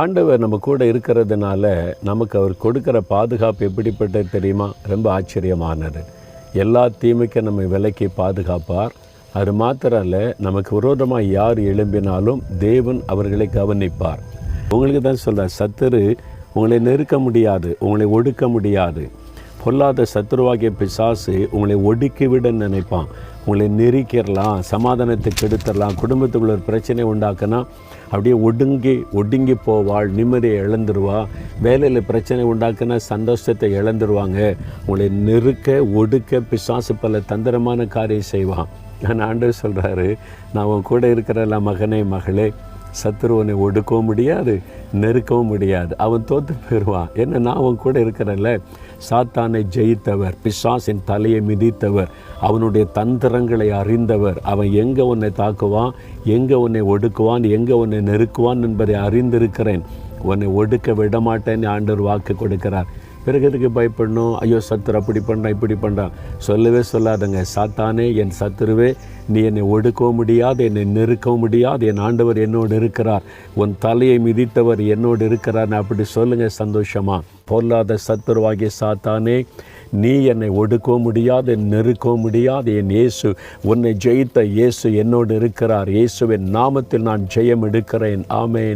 ஆண்டவர் நம்ம கூட இருக்கிறதுனால நமக்கு அவர் கொடுக்குற பாதுகாப்பு எப்படிப்பட்டது தெரியுமா? ரொம்ப ஆச்சரியமானது. எல்லா தீமைக்கும் நம்ம விலைக்கு பாதுகாப்பார். அது மாத்திரம் இல்லை நமக்கு விரோதமாக யார் எழும்பினாலும் தேவன் அவர்களை கவனிப்பார். உங்களுக்கு தான் சொல்கிறார் சத்துரு உங்களை நெருக்க முடியாது உங்களை ஒடுக்க முடியாது. பொல்லாத சத்துருவாகிய பிசாசு உங்களை ஒடுக்கிவிட நினைப்பான். உங்களை நெருக்கிடலாம் சமாதானத்தை கெடுத்துடலாம் குடும்பத்துக்குள்ள ஒரு பிரச்சனை உண்டாக்குனா அப்படியே ஒடுங்கி ஒடுங்கி போவாள் நிம்மதியை இழந்துருவா. வேலையில் பிரச்சனை உண்டாக்குன சந்தோஷத்தை இழந்துருவாங்க. உங்களை நெருக்க ஒடுக்க பிசாசு பல தந்திரமான காரியம் செய்வான். நான் ஆண்டவர் சொல்கிறாரு நான் உன் கூட இருக்கிறல்ல மகனே மகளே சத்துருவனை ஒடுக்கவும் முடியாது நெருக்கவும் முடியாது. அவன் தோற்று போயிடுவான் என்ன நான் அவன் கூட இருக்கிறல்ல சாத்தானை ஜெயித்தவர் பிசாசின் தலையை மிதித்தவர் அவனுடைய தந்திரங்களை அறிந்தவர். அவன் எங்கே உன்னை தாக்குவான் எங்கே உன்னை ஒடுக்குவான் எங்கே உன்னை நெருக்குவான் என்பதை அறிந்திருக்கிறேன். உன்னை ஒடுக்க விட மாட்டேன்னு ஆண்டவர் வாக்கு கொடுக்கிறார். பிறகு எதுக்கு பயப்படணும். ஐயோ சத்துரு அப்படி பண்ணுறான் இப்படி பண்ணுறான் சொல்லவே சொல்லாதங்க. சாத்தானே என் சத்துருவே நீ என்னை ஒடுக்கவும் முடியாது என்னை நெருக்கவும் முடியாது. என் ஆண்டவர் என்னோடு இருக்கிறார். உன் தலையை மிதித்தவர் என்னோடு இருக்கிறார். அப்படி சொல்லுங்கள் சந்தோஷமாக பொல்லாத சத்துருவாகிய சாத்தானே நீ என்னை ஒடுக்கவும் முடியாது நெருக்கவும் முடியாது. என் இயேசு உன்னை ஜெயித்த இயேசு என்னோடு இருக்கிறார். இயேசுவின் நாமத்தில் நான் ஜெயம் எடுக்கிறேன். ஆமேன்.